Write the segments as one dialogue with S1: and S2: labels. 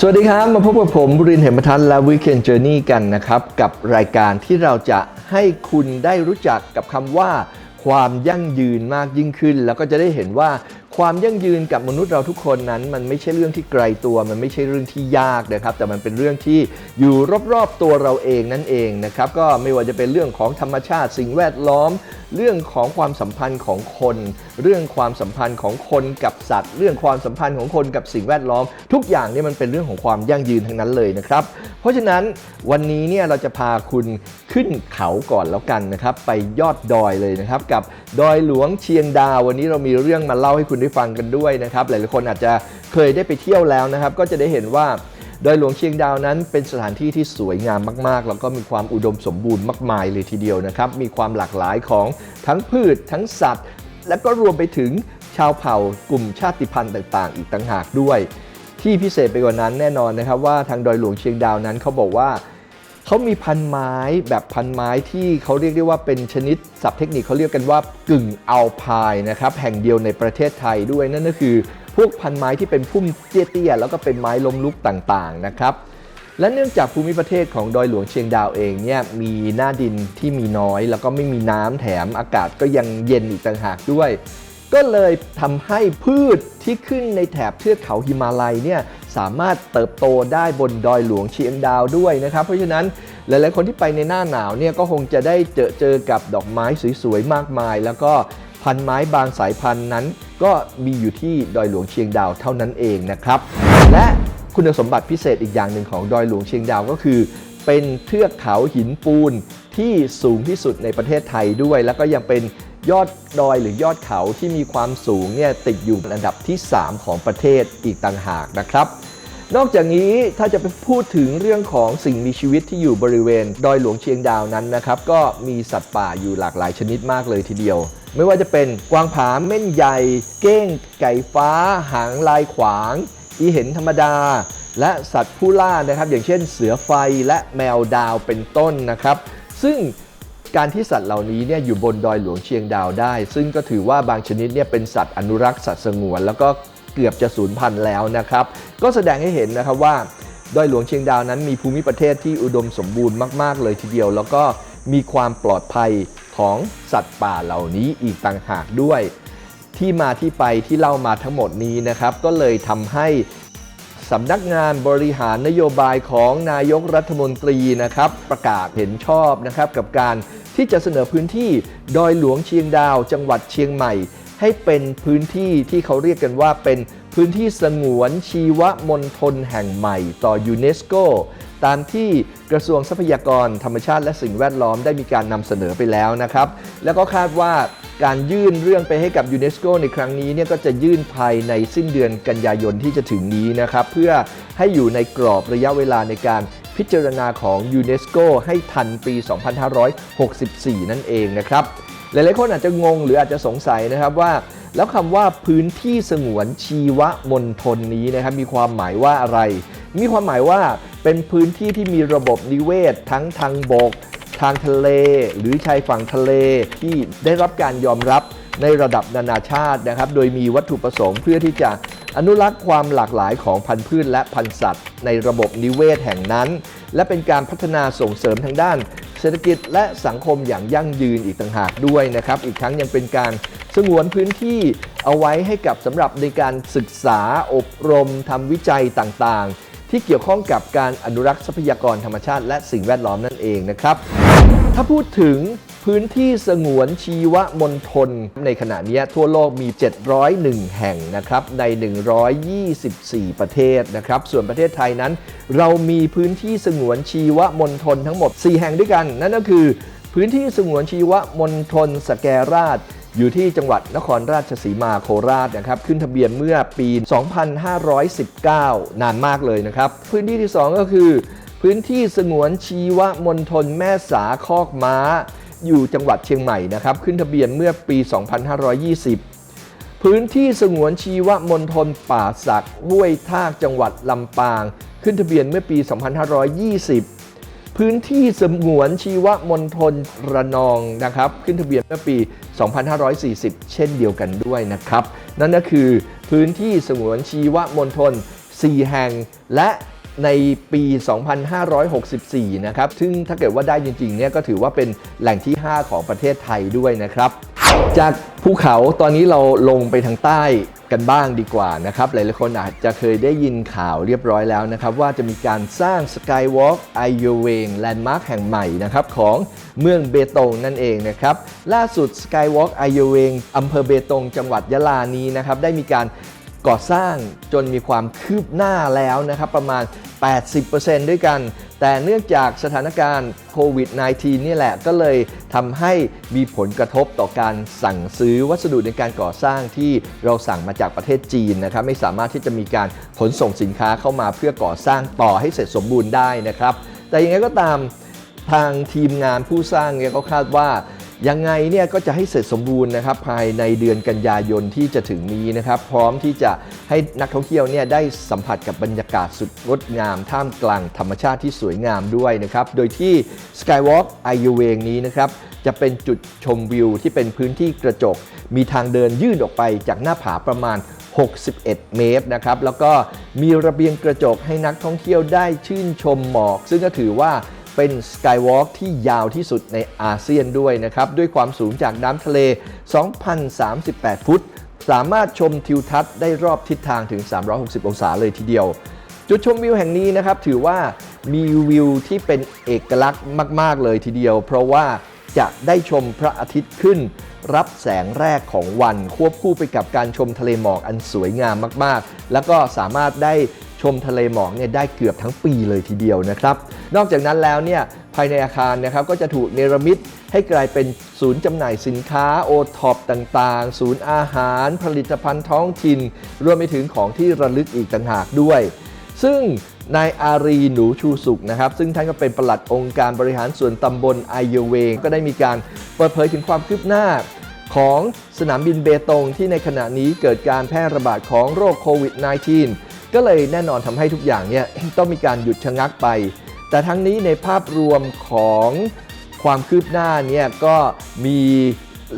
S1: สวัสดีครับ มาพบกับผมบุรินทร์เหมทันและ Weekend Journey กันนะครับ กับรายการที่เราจะให้คุณได้รู้จักกับคำว่า ความยั่งยืนมากยิ่งขึ้น แล้วก็จะได้เห็นว่า ความยั่งยืนกับมนุษย์เราทุกคนนั้น มันไม่ใช่เรื่องที่ไกลตัว มันไม่ใช่เรื่องที่ยากนะครับ แต่มันเป็นเรื่องที่อยู่รอบๆตัวเราเองนั่นเองนะครับก็ไม่ว่าจะเป็นเรื่องของธรรมชาติสิ่งแวดล้อม เรื่องของความสัมพันธ์ของคน เรื่องความสัมพันธ์ของคนกับสัตว์ เรื่องความสัมพันธ์ของคนกับสิ่งแวดล้อม ทุกอย่างเนี่ยมันเป็นเรื่องของความยั่งยืนทั้งนั้นเลยนะครับ เพราะฉะนั้นวันนี้เนี่ยเราจะพาคุณขึ้นเขาก่อนแล้วกันนะครับ ไปยอดดอยเลยนะครับ กับดอยหลวงเชียงดาววันนี้เรามีเรื่องมาเล่าให้คุณได้ฟังกันด้วยนะครับ หลายๆคนอาจจะเคยได้ไปเที่ยวแล้วนะครับ ก็จะได้เห็นว่าดอยหลวงเชียงดาวนั้นเป็นสถานที่ที่สวยงามมาก ๆ แล้วก็มีความอุดมสมบูรณ์มากมายเลยทีเดียวนะครับ มีความหลากหลายของทั้งพืช ทั้งสัตว์ และก็รวมไปถึงชาวเผ่ากลุ่มชาติพันธุ์ต่าง ๆ อีกต่างหากด้วย ที่พิเศษไปกว่านั้นแน่นอนนะครับว่าทางดอยหลวงเชียงดาวนั้นเขาบอกว่า เขามีพันไม้แบบพันไม้ที่เขาเรียกได้ว่าเป็นชนิดศัพท์เทคนิคเขาเรียกกันว่ากึ่งอัลพายนะครับแห่งเดียวในประเทศไทยด้วยนั่นก็คือ พวกพันไม้ที่เป็นพุ่มเตี้ยๆแล้วก็เป็นไม้ล้มลุกต่างๆนะครับและเนื่องจากภูมิประเทศของดอยหลวงเชียงดาวเองเนี่ยมีหน้าดินที่มีน้อย แล้วก็ไม่มีน้ำแถมอากาศก็ยังเย็นอีกต่างหากด้วย ก็เลยทำให้พืชที่ขึ้นในแถบเทือกเขาหิมาลัยเนี่ยสามารถเติบโตได้บนดอยหลวงเชียงดาวด้วยนะครับ เพราะฉะนั้นหลายๆคนที่ไปในหน้าหนาวเนี่ยก็คงจะได้เจอเจอกับดอกไม้สวยๆมากมาย แล้วก็พันไม้บางสายพันธุ์นั้น ก็มีอยู่ที่ดอยหลวงเชียงดาวเท่านั้นเองนะครับ และคุณสมบัติพิเศษอีกอย่างหนึ่งของดอยหลวงเชียงดาวก็คือ เป็นเทือกเขาหินปูนที่สูงที่สุดในประเทศไทยด้วย แล้วก็ยังเป็น ยอดดอยหรือยอดเขาที่มีความสูงเนี่ยติดอยู่อันดับที่ 3 ของประเทศอีกต่างหากนะครับ นอกจากนี้ถ้าจะไปพูดถึงเรื่องของสิ่งมีชีวิตที่อยู่บริเวณ ดอยหลวงเชียงดาวนั้นนะครับ ก็มีสัตว์ป่าอยู่หลากหลายชนิดมากเลยทีเดียว ไม่ว่าจะเป็นกวางผาเม่นใหญ่ เก้ง ไก่ฟ้า หางลายขวาง อีเห็นธรรมดา และสัตว์ผู้ล่านะครับ อย่างเช่นเสือไฟและแมวดาวเป็นต้นนะครับ ซึ่ง การที่สัตว์เหล่านี้เนี่ยอยู่บนดอยหลวงเชียงดาวได้ ซึ่งก็ถือว่าบางชนิดเนี่ยเป็นสัตว์อนุรักษ์สัตว์สงวน แล้วก็เกือบจะสูญพันธุ์แล้วนะครับ ก็แสดงให้เห็นนะครับว่าดอยหลวงเชียงดาวนั้นมีภูมิประเทศที่อุดมสมบูรณ์มาก ๆ เลยทีเดียว แล้วก็มีความปลอดภัยของสัตว์ป่าเหล่านี้อีกต่างหากด้วย ที่มาที่ไปที่เล่ามาทั้งหมดนี้นะครับ ก็เลยทำให้ สำนักงานบริหารนโยบายของนายกรัฐมนตรีนะครับ ประกาศเห็นชอบนะครับกับการที่จะเสนอพื้นที่ดอยหลวงเชียงดาว จังหวัดเชียงใหม่ ให้เป็นพื้นที่ที่เขาเรียกกันว่าเป็นพื้นที่สงวนชีวมณฑลแห่งใหม่ต่อยูเนสโก ตามที่กระทรวงทรัพยากรธรรมชาติและสิ่งแวดล้อมได้มีการนำเสนอไปแล้วนะครับ แล้วก็คาดว่าการยื่นเรื่องไปให้กับยูเนสโกในครั้งนี้เนี่ยก็จะยื่นภายในสิ้นเดือนกันยายนที่จะถึงนี้นะครับ เพื่อให้อยู่ในกรอบระยะเวลาในการพิจารณาของยูเนสโกให้ทันปี 2564 นั่นเองนะครับ หลายๆคนอาจจะงงหรืออาจจะสงสัยนะครับว่า แล้วคำว่าพื้นที่สงวนชีวมณฑลนี้นะครับมีความหมายว่าอะไร มีความหมายว่า เป็นพื้นที่ที่มีระบบนิเวศ ทั้งทางบก ทางทะเล หรือชายฝั่งทะเลที่ได้รับการยอมรับในระดับนานาชาตินะครับ โดยมีวัตถุประสงค์เพื่อที่จะอนุรักษ์ความหลากหลายของพันธุ์พืชและพันธุ์สัตว์ ในระบบนิเวศแห่งนั้น และเป็นการพัฒนาส่งเสริมทางด้าน เศรษฐกิจและสังคมอย่างยั่งยืนอีกต่างหากด้วยนะครับ อีกทั้งยังเป็นการสงวนพื้นที่เอาไว้ให้กับสำหรับในการศึกษาอบรมทำวิจัยต่างๆ ที่เกี่ยวข้องกับการอนุรักษ์ทรัพยากรธรรมชาติ และสิ่งแวดล้อมนั่นเองนะครับ ถ้าพูดถึงพื้นที่สงวนชีวมณฑลในขณะนี้ทั่วโลกมี 701 แห่งนะครับใน 124 ประเทศนะครับ ส่วนประเทศไทยนั้น เรามีพื้นที่สงวนชีวมณฑลทั้งหมด 4 แห่งด้วยกัน นั่นก็คือ พื้นที่สงวนชีวมณฑลสแกราช อยู่ที่จังหวัดนครราชสีมาโคราชนะครับขึ้นทะเบียนเมื่อปี 2519 นานมากเลยนะครับพื้นที่ที่ 2 ก็คือ พื้นที่สงวนชีวมณฑลแม่สาคอกม้า อยู่จังหวัดเชียงใหม่นะครับขึ้นทะเบียนเมื่อปี 2520พื้นที่สงวนชีวมณฑลป่าสักห้วยทากจังหวัดลำปาง ขึ้นทะเบียนเมื่อปี 2520 พื้นที่สงวนชีวมณฑลระนองนะครับ ขึ้นทะเบียนเมื่อปี 2540 เช่นเดียวกันด้วยนะครับ นั่นก็คือพื้นที่สงวนชีวมณฑล4 แห่งและในปี 2564 นะครับ ซึ่งถ้าเกิดว่าได้จริงๆ เนี่ยก็ถือว่าเป็นแหล่งที่ 5 ของประเทศไทยด้วยนะครับ จากภูเขาตอนนี้เราลงไปทางใต้กันบ้างดีกว่านะครับหลายๆคนอาจจะเคยได้ยินข่าวเรียบร้อยแล้วนะครับ ว่าจะมีการสร้าง Skywalk i o w a n g แลนด์มาร์คแห่งใหม่นะครับของเมืองเบตงนั่นเองนะครับ ล่าสุด Skywalk i o w a n g อำเภอเบตง จังหวัดยะลานี้นะครับ ได้มีการก่อสร้างจนมีความคืบหน้าแล้วนะครับ ประมาณ 80%ด้วยกัน แต่เนื่องจากสถานการณ์โควิด -19 นี่แหละก็เลยทำให้มีผลกระทบต่อการสั่งซื้อวัสดุในการก่อสร้างที่เราสั่งมาจากประเทศจีนนะครับไม่สามารถที่จะมีการขนส่งสินค้าเข้ามาเพื่อก่อสร้างต่อให้เสร็จสมบูรณ์ได้นะครับ แต่ยังไงก็ตามทางทีมงานผู้สร้างเนี่ยก็คาดว่า ยังไงเนี่ยก็จะให้เสร็จสมบูรณ์นะครับภายในเดือนกันยายนที่จะถึงนี้นะครับพร้อมที่จะให้นักท่องเที่ยวเนี่ยได้สัมผัสกับบรรยากาศสุดงดงาม ท่ามกลางธรรมชาติที่สวยงามด้วยนะครับโดยที่ Skywalk i u w a n g นี้นะครับจะเป็นจุดชมวิวที่เป็นพื้นที่กระจก มีทางเดินยื่นออกไปจากหน้าผาประมาณ 61 เมตรนะครับแล้วก็มีระเบียงกระจกให้นักท่องเที่ยวได้ชื่นชมหมอก ซึ่งก็ถือว่า เป็น Skywalk ที่ยาวที่สุดในอาเซียนด้วยนะครับ ด้วยความสูงจากน้ำทะเล 2,038 ฟุต สามารถชมทิวทัศน์ได้รอบทิศทางถึง 360 องศาเลยทีเดียว จุดชมวิวแห่งนี้นะครับ ถือว่ามีวิวที่เป็นเอกลักษณ์มาก ๆ เลยทีเดียว เพราะว่าจะได้ชมพระอาทิตย์ขึ้น รับแสงแรกของวัน ควบคู่ไปกับการชมทะเลหมอกอันสวยงามมาก ๆ แล้วก็สามารถได้ ชมทะเลหมอกเนี่ยได้เกือบทั้งปีเลยทีเดียวนะครับ นอกจากนั้นแล้วเนี่ยภายในอาคารนะครับก็จะถูกเนรมิตให้กลายเป็นศูนย์จำหน่ายสินค้าโอท็อปต่างๆ ศูนย์อาหาร ผลิตภัณฑ์ท้องถิ่น รวมไปถึงของที่ระลึกอีกต่างหากด้วย ซึ่งนายอารีหนูชูสุขนะครับ ซึ่งท่านก็เป็นปลัดองค์การบริหารส่วนตำบลไอเยเวง ก็ได้มีการเปิดเผยถึงความคืบหน้าของสนามบินเบตงที่ในขณะนี้เกิดการแพร่ระบาดของโรคโควิด -19 ก็เลยแน่นอนทำให้ทุกอย่างเนี่ยต้องมีการหยุดชะงักไป แต่ทั้งนี้ในภาพรวมของความคืบหน้าเนี่ยก็มี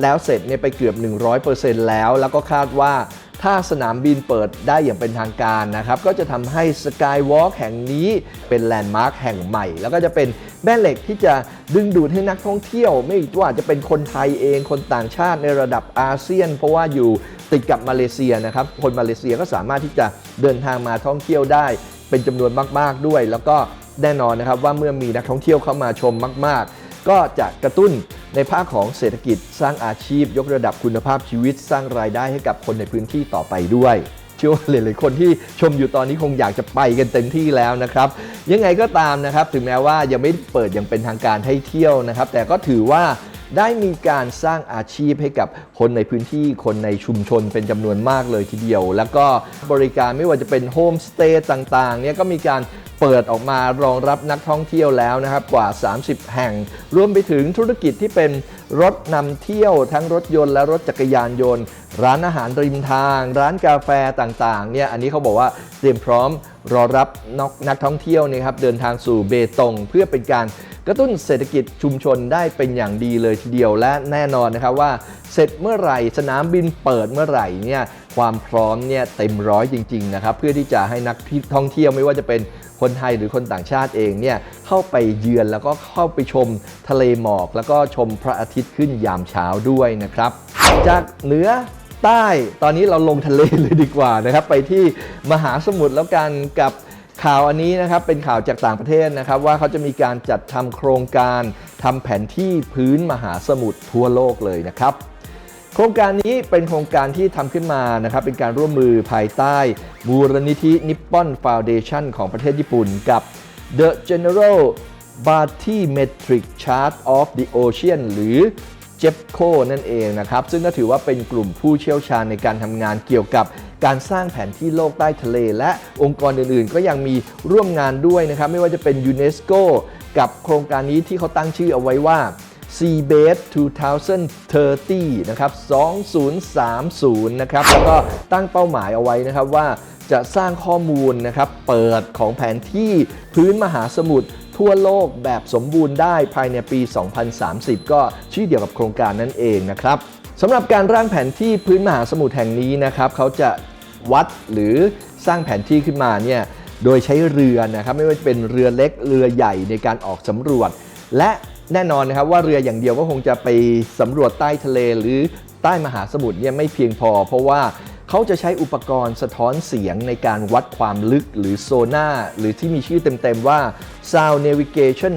S1: แล้วเสร็จเนี่ยไปเกือบ 100%แล้ว แล้วก็คาดว่าถ้าสนามบินเปิดได้อย่างเป็นทางการนะครับ ก็จะทำให้สกายวอล์กแห่งนี้เป็นแลนด์มาร์คแห่งใหม่ แล้วก็จะเป็นแม่เหล็กที่จะดึงดูดให้นักท่องเที่ยว ไม่ว่าจะเป็นคนไทยเองคนต่างชาติในระดับอาเซียน เพราะว่าอยู่ ติดกับมาเลเซียนะครับ คนมาเลเซียก็สามารถที่จะเดินทางมาท่องเที่ยวได้ เป็นจำนวนมากๆด้วย แล้วก็แน่นอนนะครับว่าเมื่อมีนักท่องเที่ยวเข้ามาชมมาก ๆ ก็จะกระตุ้นในภาคของเศรษฐกิจสร้างอาชีพ ยกระดับคุณภาพชีวิต สร้างรายได้ให้กับคนในพื้นที่ต่อไปด้วยเชื่อว่าหลายๆคนที่ชมอยู่ตอนนี้คงอยากจะไปกันเต็มที่แล้วนะครับ ยังไงก็ตามนะครับ ถึงแม้ว่ายังไม่เปิดอย่างเป็นทางการให้เที่ยวนะครับ แต่ก็ถือว่า ได้มีการสร้างอาชีพให้กับคนในพื้นที่คนในชุมชนเป็นจำนวนมากเลยทีเดียว แล้วก็บริการไม่ว่าจะเป็นโฮมสเตย์ต่างๆเนี่ยก็มีการ เปิดออกมารองรับนักท่องเที่ยวแล้วนะครับกว่า 30 แห่ง รวมไปถึงธุรกิจที่เป็นรถนำเที่ยวทั้งรถยนต์และรถจักรยานยนต์ ร้านอาหารริมทาง ร้านกาแฟต่างๆเนี่ยอันนี้เขาบอกว่าเตรียมพร้อมรอรับนกนักท่องเที่ยวนยครับเดินทางสู่เบตงเพื่อเป็นการกระตุ้นเศรษฐกิจชุมชนได้เป็นอย่างดีเลยทีเดียวและแน่นอนนะครับว่า เสร็จเมื่อไหร่สนามบินเปิดเมื่อไหร่เนี่ยความพร้อมเนี่ยเต็มร้อยจริงๆนะครับเพื่อที่จะให้นักท่องเที่ยวไม่ว่าจะเป็น คนไทยหรือคนต่างชาติเองเนี่ยเข้าไปเยือนแล้วก็เข้าไปชมทะเลหมอก แล้วก็ชมพระอาทิตย์ขึ้นยามเช้าด้วยนะครับ จากเหนือใต้ตอนนี้เราลงทะเลเลยดีกว่านะครับ ไปที่มหาสมุทรแล้วกันกับข่าวอันนี้นะครับเป็นข่าวจากต่างประเทศนะครับ ว่าเขาจะมีการจัดทำโครงการทำแผนที่พื้นมหาสมุทรทั่วโลกเลยนะครับ โครงการนี้เป็นโครงการที่ทำขึ้นมานะครับเป็นการร่วมมือภายใต้มูลนิธินิปปอนฟาวเดชันของประเทศญี่ปุ่นกับ The General Bathymetric Chart of the Ocean หรือเจฟโคนั่นเองนะครับ ซึ่งก็ถือว่าเป็นกลุ่มผู้เชี่ยวชาญในการทำงานเกี่ยวกับการสร้างแผนที่โลกใต้ทะเล และองค์กรอื่นๆ ก็ยังมีร่วมงานด้วยนะครับ ไม่ว่าจะเป็นยูเนสโกกับโครงการนี้ที่เขาตั้งชื่อเอาไว้ว่า Seabase 2030 นะครับ 2030 นะครับ แล้วก็ตั้งเป้าหมายเอาไว้นะครับว่าจะสร้างข้อมูลนะครับ เปิดของแผนที่พื้นมหาสมุทรทั่วโลกแบบสมบูรณ์ได้ภายในปี 2030 ก็ชื่อเดียวกับโครงการนั่นเองนะครับสำหรับการร่างแผนที่พื้นมหาสมุทรแห่งนี้นะครับเขาจะวัดหรือสร้างแผนที่ขึ้นมาเนี่ยโดยใช้เรือนะครับไม่ว่าจะเป็นเรือเล็กเรือใหญ่ในการออกสำรวจ และ แน่นอนนะครับว่าเรืออย่างเดียวก็คงจะไปสำรวจใต้ทะเลหรือใต้มหาสมุทรเนี่ยไม่เพียงพอ เพราะว่าเขาจะใช้อุปกรณ์สะท้อนเสียงในการวัดความลึกหรือโซน่าหรือที่มีชื่อเต็มๆว่า Sound Navigation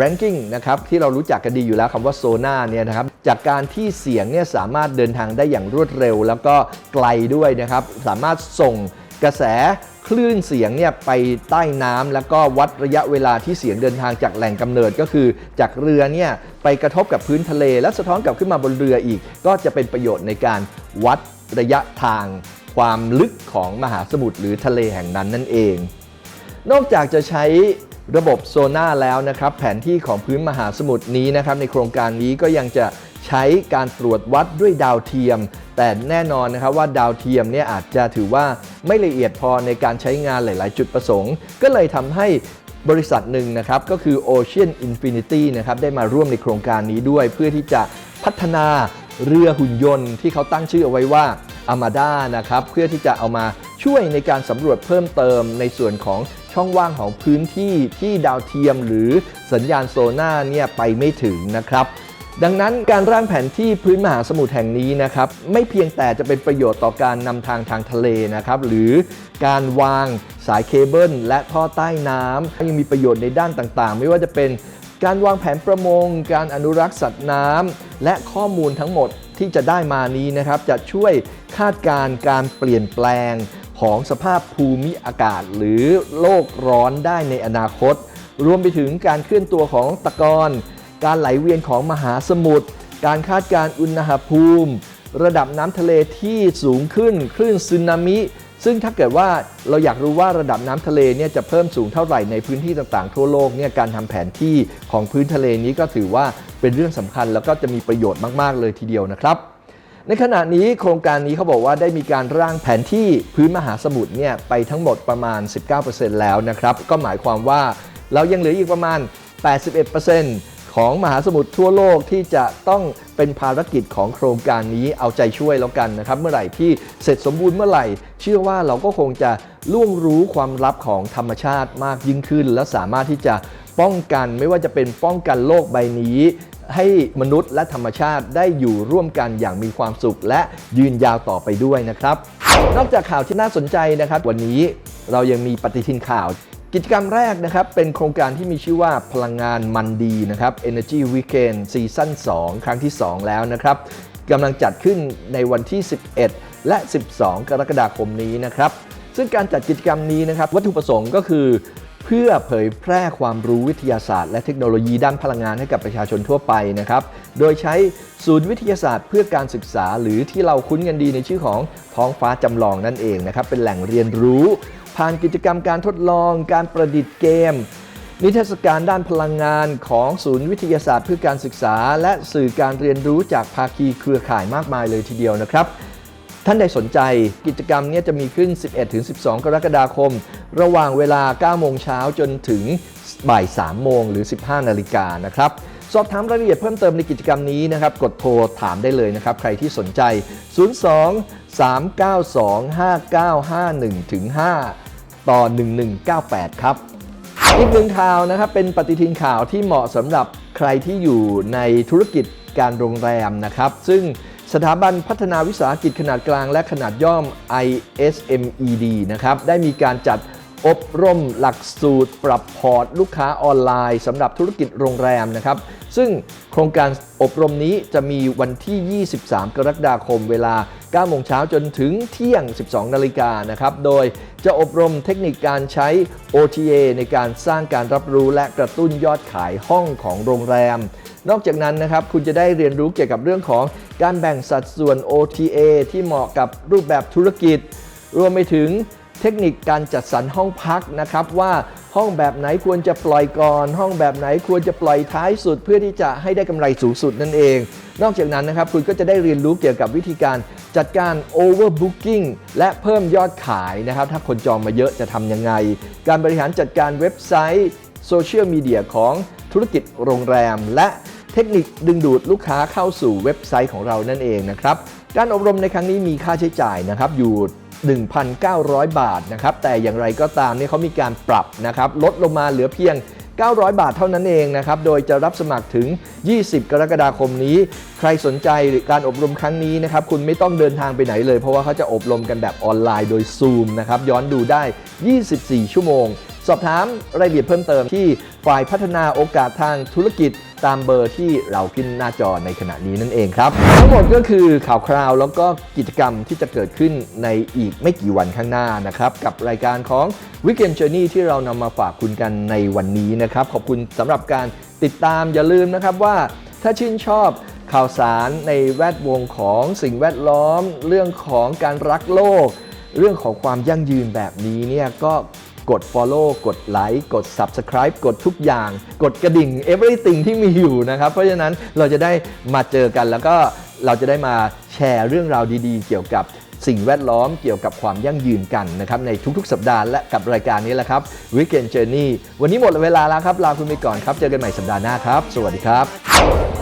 S1: Ranking นะครับที่เรารู้จักกันดีอยู่แล้วคำว่าโซน่าเนี่ยนะครับจากการที่เสียงเนี่ยสามารถเดินทางได้อย่างรวดเร็ว แล้วก็ไกลด้วยนะครับสามารถส่ง กระแสคลื่นเสียงเนี่ยไปใต้น้ำแล้วก็วัดระยะเวลาที่เสียงเดินทางจากแหล่งกำเนิดก็คือ จากเรือเนี่ยไปกระทบกับพื้นทะเล และสะท้อนกลับขึ้นมาบนเรืออีก ก็จะเป็นประโยชน์ในการวัดระยะทาง ความลึกของมหาสมุทรหรือทะเลแห่งนั้นนั่นเอง นอกจากจะใช้ระบบโซน่าแล้วนะครับ แผนที่ของพื้นมหาสมุทรนี้นะครับในโครงการนี้ก็ยังจะ ใช้การตรวจวัดด้วยดาวเทียม แต่แน่นอนนะครับว่าดาวเทียมเนี่ยอาจจะถือว่าไม่ละเอียดพอในการใช้งานหลาย ๆ จุดประสงค์ ก็เลยทำให้บริษัทหนึ่งนะครับก็คือ Ocean Infinity นะครับได้มาร่วมในโครงการนี้ด้วยเพื่อที่จะพัฒนาเรือหุ่นยนต์ที่เขาตั้งชื่อเอาไว้ว่าอามาด้านะครับเพื่อที่จะเอามาช่วยในการสำรวจเพิ่มเติมในส่วนของช่องว่างของพื้นที่ที่ดาวเทียมหรือสัญญาณโซน่าเนี่ยไปไม่ถึงนะครับ ดังนั้นการร่างแผนที่พื้นมหาสมุทรแห่งนี้นะครับไม่เพียงแต่จะเป็นประโยชน์ต่อการนำทางทางทะเลนะครับหรือการวางสายเคเบิลและท่อใต้น้ำยังมีประโยชน์ในด้านต่างๆ ไม่ว่าจะเป็นการวางแผนประมง การอนุรักษ์สัตว์น้ำและข้อมูลทั้งหมดที่จะได้มานี้นะครับจะช่วยคาดการณ์การเปลี่ยนแปลงของสภาพภูมิอากาศ หรือโลกร้อนได้ในอนาคต รวมไปถึงการเคลื่อนตัวของตะกอน การไหลเวียนของมหาสมุทร การคาดการณ์อุณหภูมิ ระดับน้ำทะเลที่สูงขึ้น คลื่นสึนามิ ซึ่งถ้าเกิดว่าเราอยากรู้ว่าระดับน้ำทะเลเนี่ยจะเพิ่มสูงเท่าไหร่ในพื้นที่ต่างๆ ทั่วโลกเนี่ยการทำแผนที่ของพื้นทะเลนี้ก็ถือว่าเป็นเรื่องสำคัญแล้วก็จะมีประโยชน์มาก ๆ เลยทีเดียวนะครับในขณะนี้โครงการนี้เขาบอกว่าได้มีการร่างแผนที่พื้นมหาสมุทรเนี่ยไปทั้งหมดประมาณ 19%แล้วนะครับ ก็หมายความว่าเรายังเหลืออีกประมาณ 81% ของมหาสมุทรทั่วโลกที่จะต้องเป็นภารกิจของโครงการนี้เอาใจช่วยแล้วกันนะครับ เมื่อไหร่ที่เสร็จสมบูรณ์เมื่อไหร่ เชื่อว่าเราก็คงจะล่วงรู้ความลับของธรรมชาติมากยิ่งขึ้น และสามารถที่จะป้องกันไม่ว่าจะเป็นป้องกันโลกใบนี้ ให้มนุษย์และธรรมชาติได้อยู่ร่วมกันอย่างมีความสุข และยืนยาวต่อไปด้วยนะครับ นอกจากข่าวที่น่าสนใจนะครับ วันนี้เรายังมีปฏิทินข่าว กิจกรรมแรกนะครับเป็นโครงการที่มีชื่อว่าพลังงานมันดีนะครับ Energy Weekend ซีซั่น2 ครั้งที่ 2 แล้วนะครับกำลังจัดขึ้นในวันที่ 11 และ 12 กรกฎาคมนี้นะครับ ซึ่งการจัดกิจกรรมนี้นะครับ วัตถุประสงค์ก็คือ เพื่อเผยแพร่ความรู้วิทยาศาสตร์ และเทคโนโลยีด้านพลังงานให้กับประชาชนทั่วไปนะครับ โดยใช้ศูนย์วิทยาศาสตร์เพื่อการศึกษา หรือที่เราคุ้นกันดีในชื่อของท้องฟ้าจำลองนั่นเองนะครับ เป็นแหล่งเรียนรู้ ผ่านกิจกรรมการทดลอง การประดิษฐ์เกม นิทรรศการด้านพลังงานของศูนย์วิทยาศาสตร์เพื่อการศึกษา และสื่อการเรียนรู้จากภาคีเครือข่ายมากมายเลยทีเดียวนะครับ ท่านใดสนใจกิจกรรมนี้จะมีขึ้น 11-12 กรกฎาคม ระหว่างเวลา 9 โมงเช้าจนถึงบ่าย 3 โมงหรือ 15 นาฬิกานะครับสอบถามรายละเอียดเพิ่มเติมในกิจกรรมนี้นะครับ กดโทรถามได้เลยนะครับ ใครที่สนใจ 02 392 5951ถึง5 ต่อ 1198 ครับ อีกหนึ่งข่าวนะครับเป็นปฏิทินข่าวที่เหมาะสำหรับใครที่อยู่ในธุรกิจการโรงแรมนะครับ ซึ่งสถาบันพัฒนาวิสาหกิจขนาดกลางและขนาดย่อม ISMED นะครับได้มีการจัด อบรมหลักสูตร ปรับพอร์ต ลูกค้าออนไลน์สำหรับธุรกิจโรงแรมนะครับ ซึ่งโครงการอบรมนี้จะมีวันที่ 23 กรกฎาคมเวลา 9 โมงเช้าจนถึงเที่ยง 12 นาฬิกานะครับ โดยจะอบรมเทคนิคการใช้ OTA ในการสร้างการรับรู้และกระตุ้นยอดขายห้องของโรงแรม นอกจากนั้นนะครับ คุณจะได้เรียนรู้เกี่ยวกับเรื่องของการแบ่งสัดส่วน OTA ที่เหมาะกับรูปแบบธุรกิจ รวมไปถึง เทคนิคการจัดสรรห้องพักนะครับว่าห้องแบบไหนควรจะปล่อยก่อน ห้องแบบไหนควรจะปล่อยท้ายสุด เพื่อที่จะให้ได้กำไรสูงสุดนั่นเอง นอกจากนั้นนะครับคุณก็จะได้เรียนรู้เกี่ยวกับวิธีการจัดการ overbooking และเพิ่มยอดขายนะครับ ถ้าคนจองมาเยอะจะทำยังไง การบริหารจัดการเว็บไซต์โซเชียลมีเดียของธุรกิจโรงแรม และเทคนิคดึงดูดลูกค้าเข้าสู่เว็บไซต์ของเรานั่นเองนะครับ การอบรมในครั้งนี้มีค่าใช้จ่ายนะครับอยู่ 1,900 บาทนะครับ แต่อย่างไรก็ตามเนี่ยเขามีการปรับนะครับ ลดลงมาเหลือเพียง 900 บาทเท่านั้นเองนะครับ โดยจะรับสมัครถึง 20 กรกฎาคมนี้ ใครสนใจการอบรมครั้งนี้นะครับ คุณไม่ต้องเดินทางไปไหนเลย เพราะว่าเขาจะอบรมกันแบบออนไลน์โดย Zoom นะครับ ย้อนดูได้ 24 ชั่วโมง สอบถามรายละเอียดเพิ่มเติมที่ฝ่ายพัฒนาโอกาสทางธุรกิจตามเบอร์ที่เราขึ้นหน้าจอในขณะนี้นั่นเองครับ ทั้งหมดก็คือข่าวคราวแล้วก็กิจกรรมที่จะเกิดขึ้นในอีกไม่กี่วันข้างหน้านะครับ กับรายการของ Weekend Journey ที่เรานำมาฝากคุณกันในวันนี้นะครับ ขอบคุณสำหรับการติดตามอย่าลืมนะครับว่าถ้าชื่นชอบข่าวสารในแวดวงของสิ่งแวดล้อม เรื่องของการรักโลก เรื่องของความยั่งยืนแบบนี้เนี่ยก็ กด Follow กดไลค์กด Subscribe กดทุกอย่าง กดกระดิ่ง everything ที่มีอยู่นะครับ เพราะฉะนั้นเราจะได้มาเจอกันแล้วก็เราจะได้มาแชร์เรื่องราวดีๆ เกี่ยวกับสิ่งแวดล้อมเกี่ยวกับความยั่งยืนกันนะครับ ในทุกๆ สัปดาห์และกับรายการนี้แหละครับ Weekend Journey วันนี้หมดเวลาแล้วครับ ลาคุณไปก่อนครับ เจอกันใหม่สัปดาห์หน้าครับ สวัสดีครับ